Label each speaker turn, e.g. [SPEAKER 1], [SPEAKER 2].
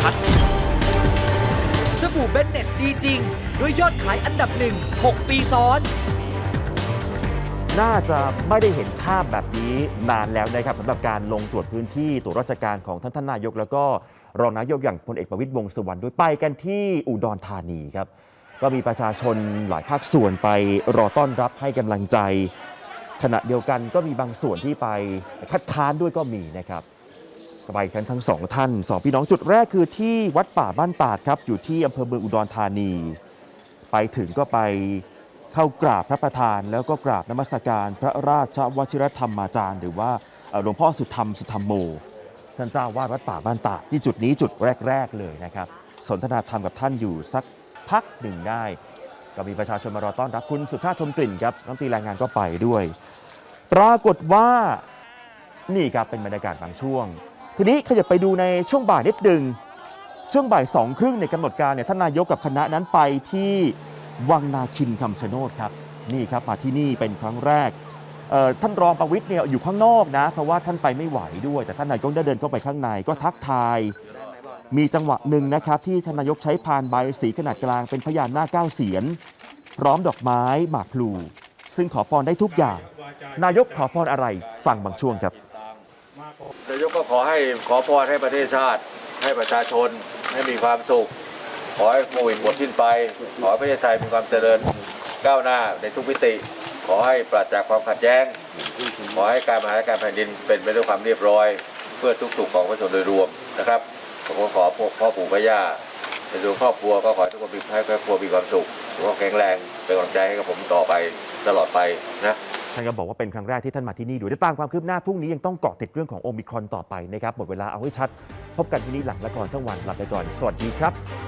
[SPEAKER 1] ชัด สบู่เบนเน็ตดีจริง ด้วยยอดขายอันดับหนึ่ง 6 ปีซ้อน
[SPEAKER 2] น่าจะไม่ได้เห็นภาพแบบนี้นานแล้วนะครับสำหรับการลงตรวจพื้นที่ตรวจราชการของท่านท่านนายก แล้วก็รองนายกอย่างพลเอกประวิตยวงษ์สุวรรณด้วยไปกันที่อุดรธานีครับ ก็มีประชาชนหลายภาคส่วนไปรอต้อนรับให้กำลังใจ ขณะเดียวกันก็มีบางส่วนที่ไปคัดค้านด้วยก็มีนะครับ ไปกันทั้งสองท่านสองพี่น้องจุดแรกคือที่วัดป่าบ้านตาดครับอยู่ที่อำเภอเมืองอุดรธานี ไปถึงก็ไปเข้ากราบพระประธาน แล้วก็กราบนมัสการพระราชวชิรธรรมอาจารย์ หรือว่าหลวงพ่อสุธรรมสุธรรมโม ท่านเจ้าวาดวัดป่าบ้านตาดที่จุดนี้จุดแรก ๆ เลยนะครับ สนทนาธรรมกับท่านอยู่สักพักหนึ่งได้ ก็มีประชาชนมารอต้อนรับคุณสุชาติชมกลิ่นครับน้ำตรีแรงงานก็ไปด้วย ปรากฏว่านี่ครับเป็นบรรยากาศบางช่วง ทีนี้ขยับไปดูในช่วงบ่ายนิดหนึ่งช่วงบ่ายสองครึ่งในกำหนดการเนี่ยท่านนายกกับคณะนั้นไปที่วังนาคินคำชะโนดครับนี่ครับมาที่นี่เป็นครั้งแรกท่านรองประวิทย์เนี่ยอยู่ข้างนอกนะ เพราะว่าท่านไปไม่ไหวด้วย แต่ท่านนายกได้เดินเข้าไปข้างในก็ทักทาย มีจังหวะหนึ่งนะครับที่ท่านนายกใช้พานใบสีขนาดกลางเป็นพญานหน้าเก้าเสียน พร้อมดอกไม้หมากพลู ซึ่งขอพรได้ทุกอย่าง นายกขอพรอะไรฟังบางช่วงครับ
[SPEAKER 3] นายกก็ขอให้ขอพรให้ประเทศชาติ ให้ประชาชนให้มีความสุข ขอให้โควิดหมดสิ้นไป ขอให้ประเทศไทยมีความเจริญก้าวหน้าในทุกมิติ ขอให้ปราศจากความขัดแย้ง ขอให้การบริหารการแผ่นดินเป็นไปด้วยความเรียบร้อย เพื่อทุกสุขของประชาชนโดยรวมนะครับผมก็ขอพ่อปู่พระย่าในดวงครอบครัวก็ขอให้ทุกคนมีให้ครอบครัวมีความสุขสุขภาพแข็งแรงเป็นกำลังใจให้กับผมต่อไปตลอดไปนะ
[SPEAKER 2] ท่านก็บอกว่าเป็นครั้งแรกที่ท่านมาที่นี่ดูได้ตามความคืบหน้าพรุ่งนี้ยังต้องเกาะติดเรื่องของโอมิครอนต่อไปนะครับหมดเวลาเอาให้ชัด พบกันที่นี่หลังละครช่องวันหลับไปก่อน สวัสดีครับ